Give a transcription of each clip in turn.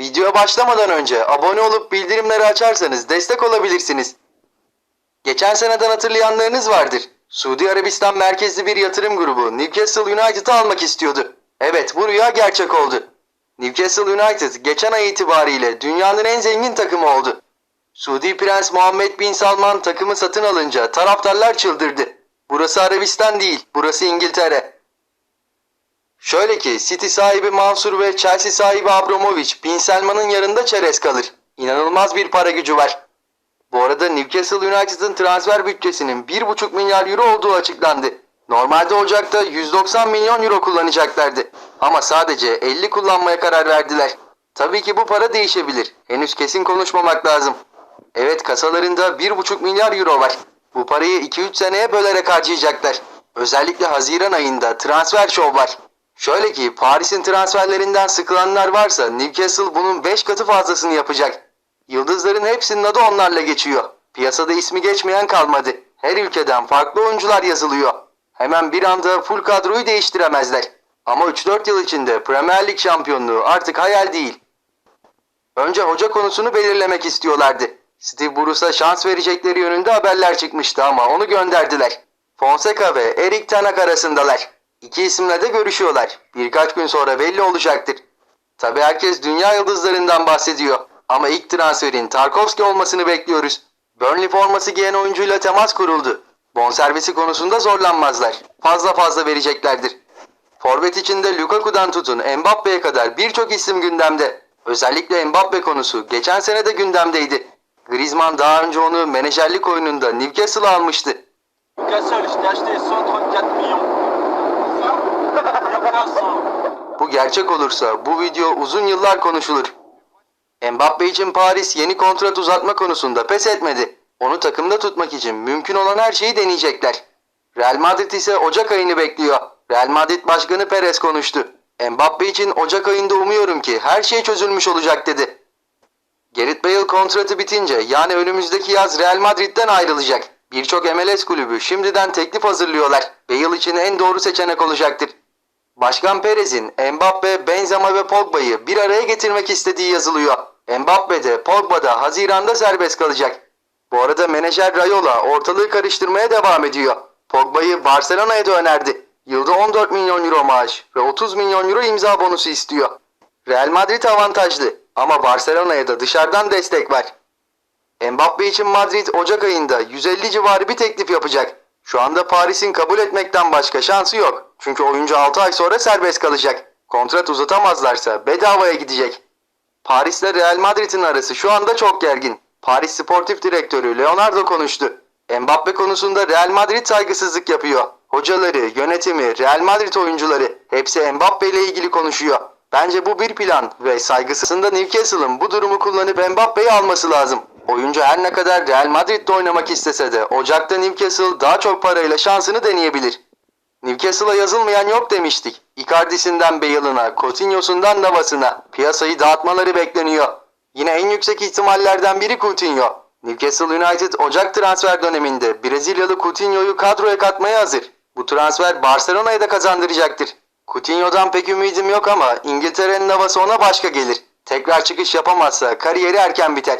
Videoya başlamadan önce abone olup bildirimleri açarsanız destek olabilirsiniz. Geçen seneden hatırlayanlarınız vardır. Suudi Arabistan merkezli bir yatırım grubu Newcastle United'ı almak istiyordu. Evet bu rüya gerçek oldu. Newcastle United geçen ay itibariyle dünyanın en zengin takımı oldu. Suudi Prens Muhammed Bin Salman takımı satın alınca taraftarlar çıldırdı. Burası Arabistan değil, burası İngiltere. Şöyle ki City sahibi Mansur ve Chelsea sahibi Abramovich Bin Selman'ın yanında çerez kalır. İnanılmaz bir para gücü var. Bu arada Newcastle United'ın transfer bütçesinin 1,5 milyar euro olduğu açıklandı. Normalde Ocak'ta 190 milyon euro kullanacaklardı. Ama sadece 50 kullanmaya karar verdiler. Tabii ki bu para değişebilir. Henüz kesin konuşmamak lazım. Evet kasalarında 1,5 milyar euro var. Bu parayı 2-3 seneye bölerek harcayacaklar. Özellikle Haziran ayında transfer şov var. Şöyle ki Paris'in transferlerinden sıkılanlar varsa Newcastle bunun 5 katı fazlasını yapacak. Yıldızların hepsinin adı onlarla geçiyor. Piyasada ismi geçmeyen kalmadı. Her ülkeden farklı oyuncular yazılıyor. Hemen bir anda full kadroyu değiştiremezler. Ama 3-4 yıl içinde Premier Lig şampiyonluğu artık hayal değil. Önce hoca konusunu belirlemek istiyorlardı. Steve Bruce'a şans verecekleri yönünde haberler çıkmıştı ama onu gönderdiler. Fonseca ve Erik Ten Hag arasındalar. İki isimle de görüşüyorlar. Birkaç gün sonra belli olacaktır. Tabi herkes dünya yıldızlarından bahsediyor. Ama ilk transferin Tarkovski olmasını bekliyoruz. Burnley forması giyen oyuncuyla temas kuruldu. Bonservisi konusunda zorlanmazlar. Fazla fazla vereceklerdir. Forvet içinde Lukaku'dan tutun Mbappe'ye kadar birçok isim gündemde. Özellikle Mbappe konusu geçen sene de gündemdeydi. Griezmann daha önce onu menajerlik oyununda Newcastle'a almıştı. Newcastle, je t'ai acheté 134 millions. Bu gerçek olursa bu video uzun yıllar konuşulur. Mbappe için Paris yeni kontrat uzatma konusunda pes etmedi. Onu takımda tutmak için mümkün olan her şeyi deneyecekler. Real Madrid ise Ocak ayını bekliyor. Real Madrid Başkanı Perez konuştu. Mbappe için Ocak ayında umuyorum ki her şey çözülmüş olacak dedi. Gareth Bale kontratı bitince yani önümüzdeki yaz Real Madrid'den ayrılacak. Birçok MLS kulübü şimdiden teklif hazırlıyorlar. Bale için en doğru seçenek olacaktır. Başkan Perez'in Mbappe, Benzema ve Pogba'yı bir araya getirmek istediği yazılıyor. Mbappe de Pogba da Haziran'da serbest kalacak. Bu arada menajer Rayola ortalığı karıştırmaya devam ediyor. Pogba'yı Barcelona'ya da önerdi. Yılda 14 milyon euro maaş ve 30 milyon euro imza bonusu istiyor. Real Madrid avantajlı ama Barcelona'ya da dışarıdan destek var. Mbappe için Madrid Ocak ayında 150 civarı bir teklif yapacak. Şu anda Paris'in kabul etmekten başka şansı yok. Çünkü oyuncu 6 ay sonra serbest kalacak. Kontrat uzatamazlarsa bedavaya gidecek. Paris'le Real Madrid'in arası şu anda çok gergin. Paris Sportif Direktörü Leonardo konuştu. Mbappe konusunda Real Madrid saygısızlık yapıyor. Hocaları, yönetimi, Real Madrid oyuncuları hepsi Mbappe ile ilgili konuşuyor. Bence bu bir plan ve saygısızında Newcastle'ın bu durumu kullanıp Mbappe'yi alması lazım. Oyuncu her ne kadar Real Madrid'de oynamak istese de Ocak'ta Newcastle daha çok parayla şansını deneyebilir. Newcastle'a yazılmayan yok demiştik. Icardi'sinden Bale'ına, Coutinho'sundan Navas'ına piyasayı dağıtmaları bekleniyor. Yine en yüksek ihtimallerden biri Coutinho. Newcastle United Ocak transfer döneminde Brezilyalı Coutinho'yu kadroya katmaya hazır. Bu transfer Barcelona'ya da kazandıracaktır. Coutinho'dan pek ümidim yok ama İngiltere'nin havası ona başka gelir. Tekrar çıkış yapamazsa kariyeri erken biter.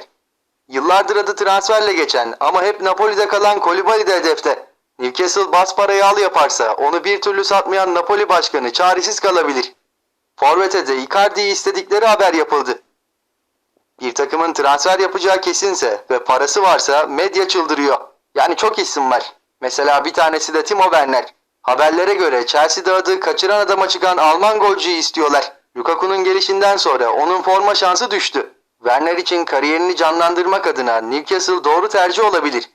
Yıllardır adı transferle geçen ama hep Napoli'de kalan Kolibali de hedefte. Newcastle bas parayı al yaparsa onu bir türlü satmayan Napoli başkanı çaresiz kalabilir. Forvet'e de Icardi'yi istedikleri haber yapıldı. Bir takımın transfer yapacağı kesinse ve parası varsa medya çıldırıyor. Yani çok isim var. Mesela bir tanesi de Timo Werner. Haberlere göre Chelsea'de adı kaçıran adama çıkan Alman golcüyü istiyorlar. Lukaku'nun gelişinden sonra onun forma şansı düştü. Werner için kariyerini canlandırmak adına Newcastle doğru tercih olabilir.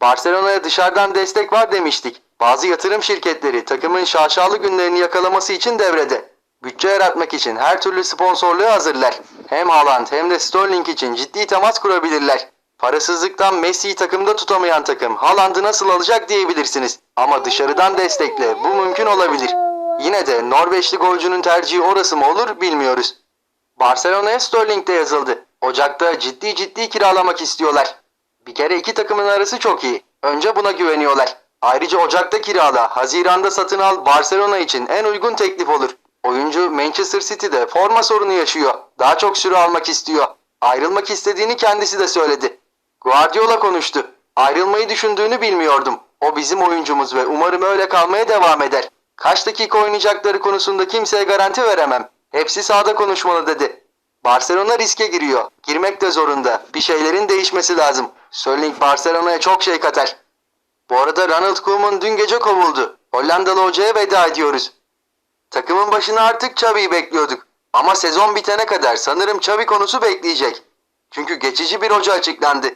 Barcelona'ya dışarıdan destek var demiştik. Bazı yatırım şirketleri takımın şaşalı günlerini yakalaması için devrede. Bütçe yaratmak için her türlü sponsorluğu hazırlar. Hem Haaland hem de Sterling için ciddi temas kurabilirler. Parasızlıktan Messi'yi takımda tutamayan takım Haaland'ı nasıl alacak diyebilirsiniz. Ama dışarıdan destekle bu mümkün olabilir. Yine de Norveçli golcünün tercihi orası mı olur bilmiyoruz. Barcelona'ya Sterling de yazıldı. Ocak'ta ciddi ciddi kiralamak istiyorlar. Bir kere iki takımın arası çok iyi. Önce buna güveniyorlar. Ayrıca Ocak'ta kirala, Haziran'da satın al Barcelona için en uygun teklif olur. Oyuncu Manchester City'de forma sorunu yaşıyor. Daha çok süre almak istiyor. Ayrılmak istediğini kendisi de söyledi. Guardiola konuştu. Ayrılmayı düşündüğünü bilmiyordum. O bizim oyuncumuz ve umarım öyle kalmaya devam eder. Kaç dakika oynayacakları konusunda kimseye garanti veremem. Hepsi sahada konuşmalı dedi. Barcelona riske giriyor. Girmek de zorunda. Bir şeylerin değişmesi lazım. Sterling Barcelona'ya çok şey katar. Bu arada Ronald Koeman dün gece kovuldu. Hollandalı hocaya veda ediyoruz. Takımın başına artık Xavi'yi bekliyorduk. Ama sezon bitene kadar sanırım Xavi konusu bekleyecek. Çünkü geçici bir hoca açıklandı.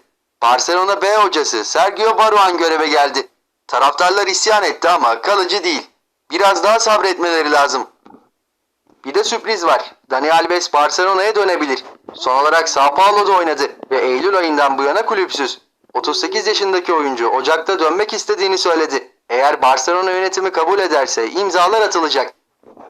Barcelona B hocası Sergio Baruan göreve geldi. Taraftarlar isyan etti ama kalıcı değil. Biraz daha sabretmeleri lazım. Bir de sürpriz var. Dani Alves Barcelona'ya dönebilir. Son olarak Sao Paulo'da oynadı ve Eylül ayından bu yana kulüpsüz. 38 yaşındaki oyuncu Ocak'ta dönmek istediğini söyledi. Eğer Barcelona yönetimi kabul ederse imzalar atılacak.